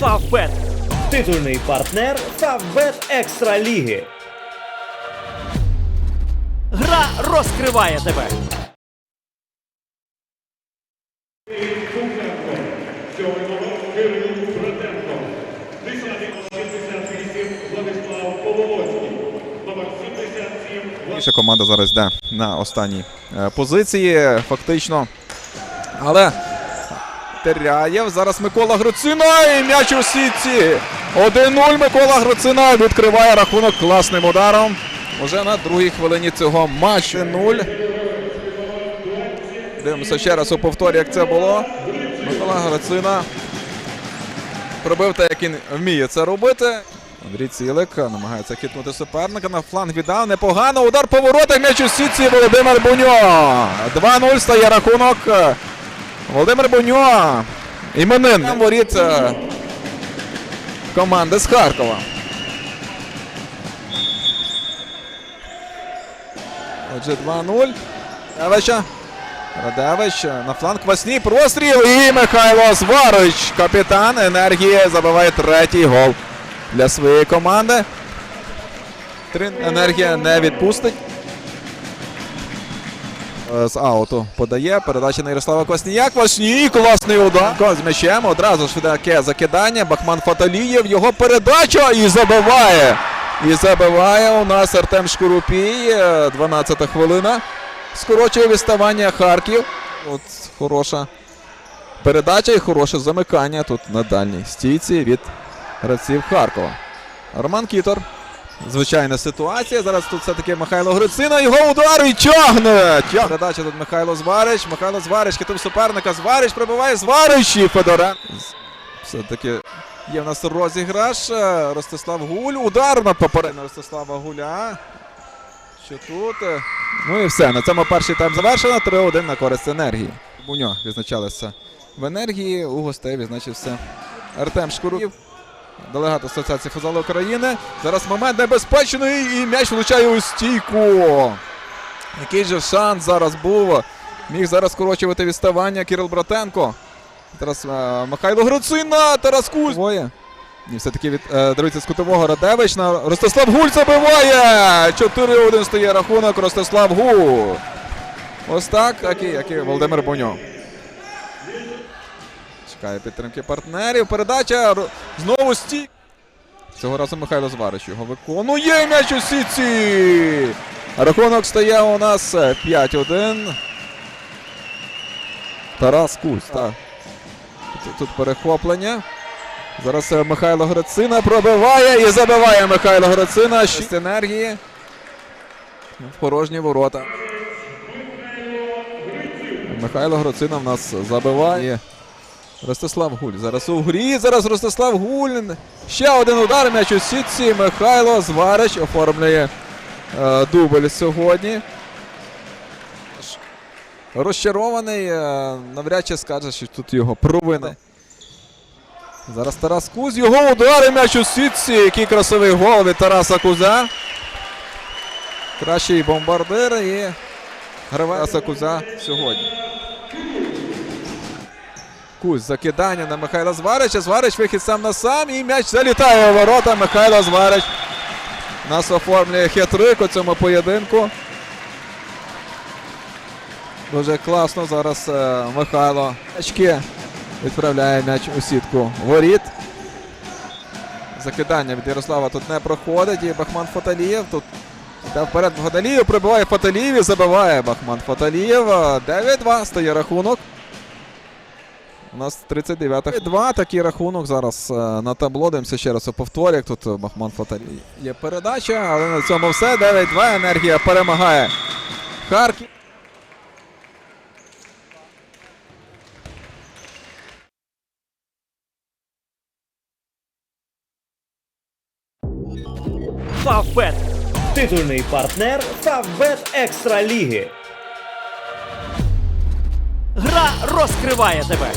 Фавбет. Титульний партнер Фавбет Екстра Ліги. Гра розкриває тебе. Сьомий номер Кирило Братенко. Десятий 68 Владислав Половоцький. Номер 77 Інша команда зараз йде на останній е, позиції, фактично. Але Теряєв. Зараз Микола Грицина і м'яч у сітці. 1-0 Микола Грицина відкриває рахунок класним ударом. Уже на другій хвилині цього матчу 0. Дивимося ще раз у повторі, як це було. Микола Грицина пробив те, як він вміє це робити. Андрій Цілик намагається хитнути суперника. На фланг віддав. Непогано. Удар по. М'яч у сітці. Володимир Буньо. 2-0 стає рахунок. Володимир Буньо. Іменин. Там воріт команди з Харкова. Отже, 2-0. Радевича. Радевич на фланг Квасній. Простріл. І Михайло Зварич. Капітан енергії забиває третій гол для своєї команди. Три енергія не відпустить. Е, З ауту подає. Передача на Ярослава Кваснія. Квасній. Класний удар. З м'ячем. Одразу ж таке закидання. Бахман Фаталієв. Його передача і забиває. І забиває у нас Артем Шкурупій. Е, 12 хвилина. Скорочує відставання Харків. От хороша передача і хороше замикання тут на дальній стійці від гравців Харкова. Роман Кітор. Звичайна ситуація. Зараз тут все-таки Михайло Грицина. Його удар і тягне. Тягне. Передача тут Михайло Зварич. Михайло Зварич хитив суперника. Зварич прибиває Зварич і Федорен. Все-таки є в нас розіграш. Е, Ростислав Гуль. Удар на попередньо Ростислава Гуля. Що тут? Е, Ну і все. На цьому перший тайм завершено. 3-1 на користь енергії. Буньо відзначалися в енергії. У гостей відзначився Артем Шкурів. Делегат Асоціації футзалу України. Зараз момент небезпечний і м'яч влучає у стійку. Який же шанс зараз був. Міг зараз скорочувати відставання Кирил Братенко. Зараз е, Михайло Грицина, Тарас Кузь. Двоє. Ні, все-таки від е, дивиться з кутового Радевич на Ростислав Гуль забиває! 4-1 стає рахунок Ростислав Гуль. Ось так, який, який Володимир Боньо. Чекає підтримки партнерів. Передача знову стій. Цього разу Михайло Зварич його виконує м'яч у сітці. Рахунок стає у нас е, 5-1. Тарас Кусь. Так. Тут, перехоплення. Зараз е, Михайло Грицина пробиває і забиває Михайло Грицина. Шість енергії. В порожні ворота. Михайло Грицина в нас забиває. Ростислав Гуль. Зараз у грі. Зараз Ростислав Гуль. Ще один удар. М'яч у сітці. Михайло Зварич оформлює е, дубль сьогодні. Розчарований. Е, навряд чи скаже, що тут його провина. Зараз Тарас Кузь. Його удари м'яч у сітці. Який красивий гол від Тараса Кузя. Кращий бомбардир і гравець Тараса Кузя сьогодні. Кузь закидання на Михайла Зварича. Зварич вихід сам на сам. І м'яч залітає у ворота. Михайло Зварич нас оформлює хитрик у цьому поєдинку. Дуже класно зараз е, Михайло Очки відправляє м'яч у сітку воріт. Закидання від Ярослава тут не проходить. І Бахман Фаталієв тут йде вперед Фаталієв. Прибиває Фаталієв і забиває Бахман Фаталієв. Е, 9-2 стає рахунок. У нас 39 2 такий рахунок зараз е, на табло. Дивимося ще раз у повторі. Тут е, Бахман Фаталієв. Є передача, але на цьому все. 9-2. Енергія перемагає Харків. Фавбет. Титульний партнер Фавбет Екстра Ліги. Гра розкриває тебе.